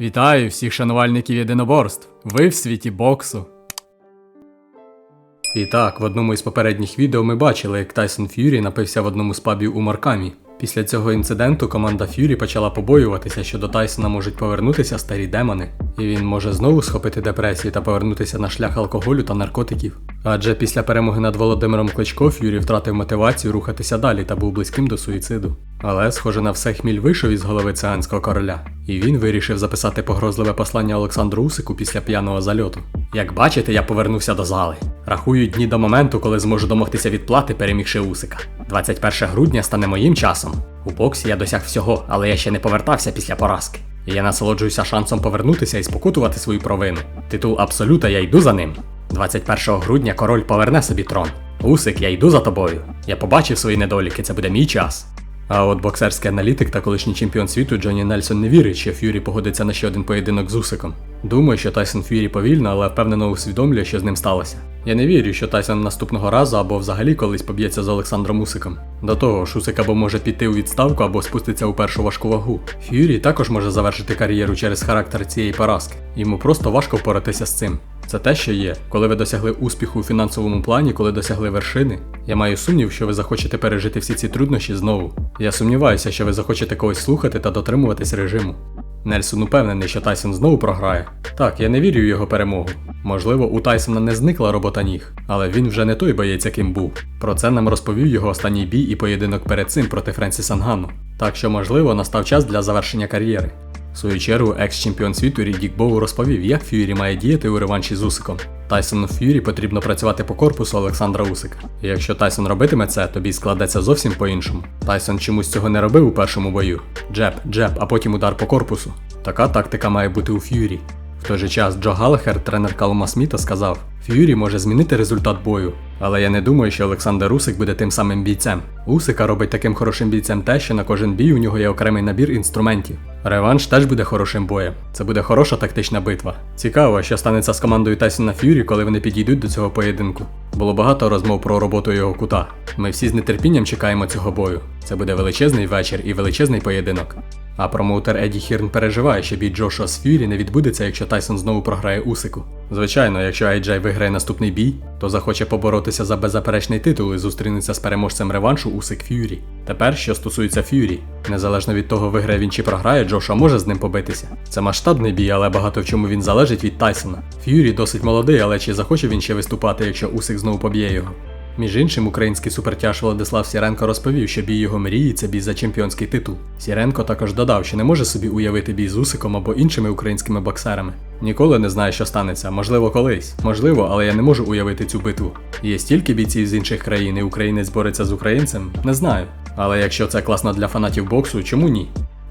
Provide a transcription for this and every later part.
Вітаю всіх шанувальників єдиноборств. Ви в світі боксу. І так, в одному із попередніх відео ми бачили, як Тайсон Ф'юрі напився в одному з пабів у Маркамі. Після цього інциденту команда Ф'юрі почала побоюватися, що до Тайсона можуть повернутися старі демони, і він може знову схопити депресію та повернутися на шлях алкоголю та наркотиків. Адже після перемоги над Володимиром Кличко Ф'юрі втратив мотивацію рухатися далі та був близьким до суїциду. Але, схоже на все, хміль вийшов із голови циганського короля, і він вирішив записати погрозливе послання Олександру Усику після п'яного зальоту. Як бачите, я повернувся до зали. Рахую дні до моменту, коли зможу домогтися відплати, перемігши Усика. 21 грудня стане моїм часом. У боксі я досяг всього, але я ще не повертався після поразки. І я насолоджуюся шансом повернутися і спокутувати свою провину. Титул Абсолюта я йду за ним. 21 грудня король поверне собі трон. Усик, я йду за тобою. Я побачив свої недоліки, це буде мій час. А от боксерський аналітик та колишній чемпіон світу Джонні Нельсон не вірить, що Ф'юрі погодиться на ще один поєдинок з Усиком. Думаю, що Тайсон Ф'юрі повільно, але впевнено усвідомлює, що з ним сталося. Я не вірю, що Тайсон наступного разу або взагалі колись поб'ється з Олександром Усиком. До того ж, Усик або може піти у відставку, або спуститься у першу важку вагу. Ф'юрі також може завершити кар'єру через характер цієї поразки. Йому просто важко впоратися з цим. Це те, що є. Коли ви досягли успіху у фінансовому плані, коли досягли вершини, я маю сумнів, що ви захочете пережити всі ці труднощі знову. Я сумніваюся, що ви захочете когось слухати та дотримуватись режиму. Нельсон упевнений, що Тайсон знову програє. Так, я не вірю в його перемогу. Можливо, у Тайсона не зникла робота ніг, але він вже не той боєць, яким був. Про це нам розповів його останній бій і поєдинок перед цим проти Френсіса Нгану. Так що, можливо, настав час для завершення кар'єри. В свою чергу, екс-чемпіон світу Рідік Боу розповів, як Ф'юрі має діяти у реванші з Усиком. Тайсону Ф'юрі потрібно працювати по корпусу Олександра Усика. І якщо Тайсон робитиме це, то бій складеться зовсім по-іншому. Тайсон чомусь цього не робив у першому бою. Джеб, джеб, а потім удар по корпусу. Така тактика має бути у Ф'юрі. В той же час Джо Галахер, тренер Калума Сміта, сказав: Ф'юрі може змінити результат бою, але я не думаю, що Олександр Усик буде тим самим бійцем. Усика робить таким хорошим бійцем те, що на кожен бій у нього є окремий набір інструментів. Реванш теж буде хорошим боєм. Це буде хороша тактична битва. Цікаво, що станеться з командою Тайсона Ф'юрі, коли вони підійдуть до цього поєдинку. Було багато розмов про роботу його кута. Ми всі з нетерпінням чекаємо цього бою. Це буде величезний вечір і величезний поєдинок. А промоутер Еді Хірн переживає, що бій Джошуа з Ф'юрі не відбудеться, якщо Тайсон знову програє Усику. Звичайно, якщо Айджай виграє наступний бій, то захоче поборотися за беззаперечний титул і зустрінеться з переможцем реваншу Усик Ф'юрі. Тепер, що стосується Ф'юрі, незалежно від того, виграє він чи програє, Джоша може з ним побитися. Це масштабний бій, але багато в чому він залежить від Тайсона. Ф'юрі досить молодий, але чи захоче він ще виступати, якщо Усик знову поб'є його? Між іншим, український супертяж Владислав Сіренко розповів, що бій його мрії це бій за чемпіонський титул. Сіренко також додав, що не може собі уявити бій з Усиком або іншими українськими боксерами. Ніколи не знає, що станеться, можливо, колись. Можливо, але я не можу уявити цю битву. Є стільки бійців з інших країн, і українець бореться з українцем, не знаю. Але якщо це класно для фанатів боксу, чому ні?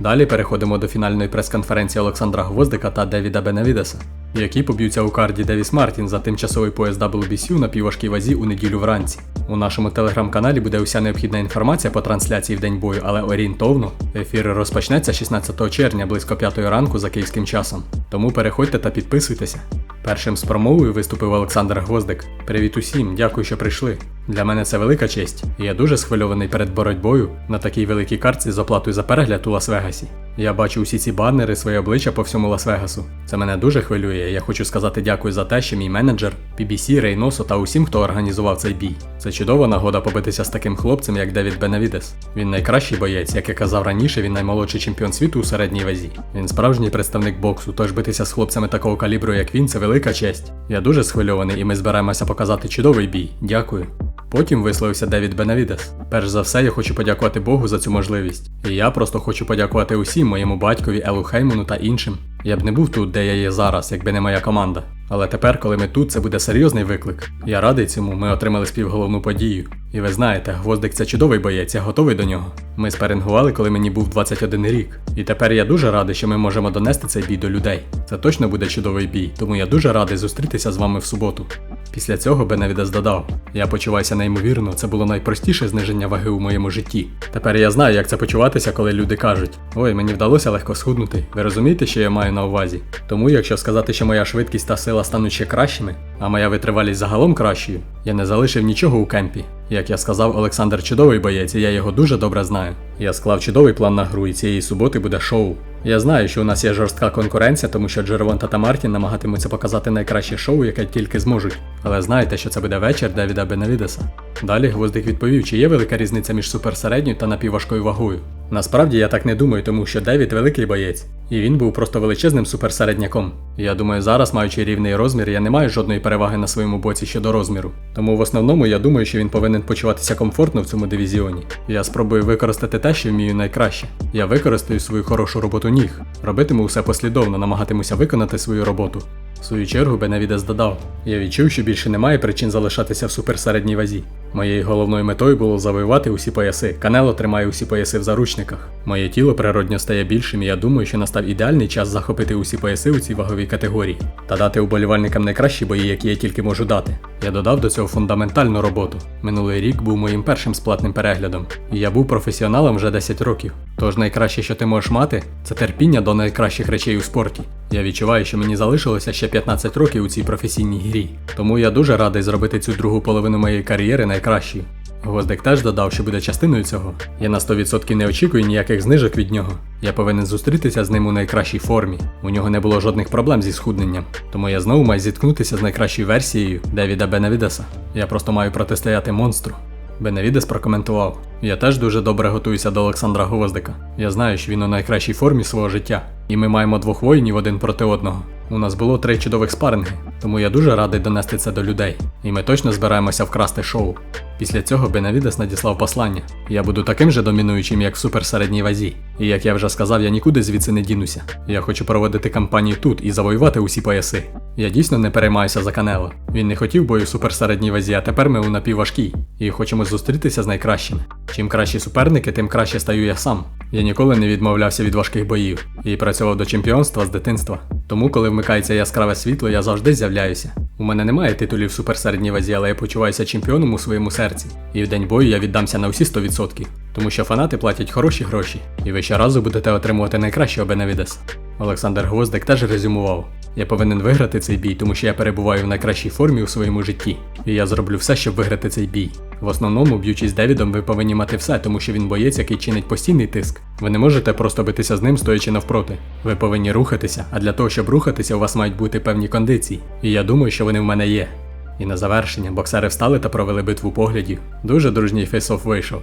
Далі переходимо до фінальної прес-конференції Олександра Гвоздика та Девіда Бенавідеса, які поб'ються у карді Девіс Мартін за тимчасовий пояс WBC на півважкій вазі у неділю вранці. У нашому телеграм-каналі буде уся необхідна інформація по трансляції в день бою, але орієнтовно ефір розпочнеться 16 червня близько 5 ранку за київським часом. Тому переходьте та підписуйтеся. Першим з промовою виступив Олександр Гвоздик. Привіт усім, дякую, що прийшли. Для мене це велика честь, і я дуже схвильований перед боротьбою на такій великій картці з оплатою за перегляд у Лас-Вегасі. Я бачу усі ці банери, своє обличчя по всьому Лас-Вегасу. Це мене дуже хвилює. Я хочу сказати дякую за те, що мій менеджер, PBC, Рейносо та усім, хто організував цей бій. Це чудова нагода побитися з таким хлопцем, як Девід Бенавідес. Він найкращий боєць, як я казав раніше, він наймолодший чемпіон світу у середній вазі. Він справжній представник боксу, тож битися з хлопцями такого калібру, як він, це велика честь. Я дуже схвильований, і ми збираємося показати чудовий бій. Дякую. Потім висловився Девід Бенавідес. Перш за все, я хочу подякувати Богу за цю можливість. І я просто хочу подякувати усім моєму батькові, Елу Хеймону та іншим. Я б не був тут, де я є зараз, якби не моя команда. Але тепер, коли ми тут, це буде серйозний виклик. Я радий цьому, ми отримали співголовну подію. І ви знаєте, гвоздик це чудовий боєць, я готовий до нього. Ми спарингували, коли мені був 21 рік. І тепер я дуже радий, що ми можемо донести цей бій до людей. Це точно буде чудовий бій, тому я дуже радий зустрітися з вами в суботу. Після цього Беневідес додав: Я почуваюся неймовірно, це було найпростіше зниження ваги у моєму житті. Тепер я знаю, як це почуватися, коли люди кажуть: Ой, мені вдалося легко схуднути. Ви розумієте, що я маю на увазі? Тому, якщо сказати, що моя швидкість та сила стануть ще кращими, а моя витривалість загалом кращою, я не залишив нічого у кемпі. Як я сказав, Олександр чудовий боєць, і я його дуже добре знаю. time. Я склав чудовий план на гру, і цієї суботи буде шоу. Я знаю, що у нас є жорстка конкуренція, тому що Джервонта та Мартін намагатимуться показати найкраще шоу, яке тільки зможуть. Але знаєте, що це буде вечір Девіда Бенавідеса. Далі Гвоздик відповів, чи є велика різниця між суперсередньою та напівважкою вагою. Насправді я так не думаю, тому що Девід великий боєць, і він був просто величезним суперсередняком. Я думаю, зараз, маючи рівний розмір, я не маю жодної переваги на своєму боці щодо розміру. Тому в основному я думаю, що він повинен почуватися комфортно в цьому дивізіоні. Я спробую використати те, що вмію найкраще. Я використаю свою хорошу роботу ніг, робитиму все послідовно, намагатимуся виконати свою роботу. В свою чергу Бенавідес додав: Я відчув, що більше немає причин залишатися в суперсередній вазі. Моєю головною метою було завоювати усі пояси. Канело тримає усі пояси в заручниках. Моє тіло природньо стає більшим, і я думаю, що настав ідеальний час захопити усі пояси у цій ваговій категорії та дати уболівальникам найкращі бої, які я тільки можу дати. Я додав до цього фундаментальну роботу. Минулий рік був моїм першим сплатним переглядом, і я був професіоналом вже 10 років. Тож найкраще, що ти можеш мати, це терпіння до найкращих речей у спорті. Я відчуваю, що мені залишилося ще 15 років у цій професійній грі. Тому я дуже радий зробити цю другу половину моєї кар'єри найкращою. Гвоздик теж додав, що буде частиною цього. Я на 100% не очікую ніяких знижок від нього. Я повинен зустрітися з ним у найкращій формі. У нього не було жодних проблем зі схудненням. Тому я знову маю зіткнутися з найкращою версією Девіда Бенавідеса. Я просто маю протистояти монстру. Бенавідес прокоментував: Я теж дуже добре готуюся до Олександра Гвоздика. Я знаю, що він у найкращій формі свого життя, і ми маємо двох воїнів один проти одного. У нас було три чудових спаринги, тому я дуже радий донести це до людей. І ми точно збираємося вкрасти шоу. Після цього Бенавідес надіслав послання. Я буду таким же домінуючим, як в суперсередній вазі. І як я вже сказав, я нікуди звідси не дінуся. Я хочу проводити кампанію тут і завоювати усі пояси. Я дійсно не переймаюся за Канело. Він не хотів бою в суперсередній вазі, а тепер ми у напівважкій. І хочемо зустрітися з найкращими. Чим кращі суперники, тим краще стаю я сам. Я ніколи не відмовлявся від важких боїв і працював до чемпіонства з дитинства. Тому, коли вмикається яскраве світло, я завжди з'являюся. У мене немає титулів в суперсередній вазі, але я почуваюся чемпіоном у своєму серці. І в день бою я віддамся на усі 100%. Тому що фанати платять хороші гроші, і ви щоразу будете отримувати найкращого Бенавідес. Олександр Гвоздик теж резюмував: я повинен виграти цей бій, тому що я перебуваю в найкращій формі у своєму житті. І я зроблю все, щоб виграти цей бій. В основному, б'ючись з Девідом, ви повинні мати все, тому що він боєць, який чинить постійний тиск. Ви не можете просто битися з ним, стоячи навпроти. Ви повинні рухатися, а для того, щоб рухатися, у вас мають бути певні кондиції. І я думаю, що вони в мене є. І на завершення боксери встали та провели битву поглядів. Дуже дружній фейс-офф вийшов.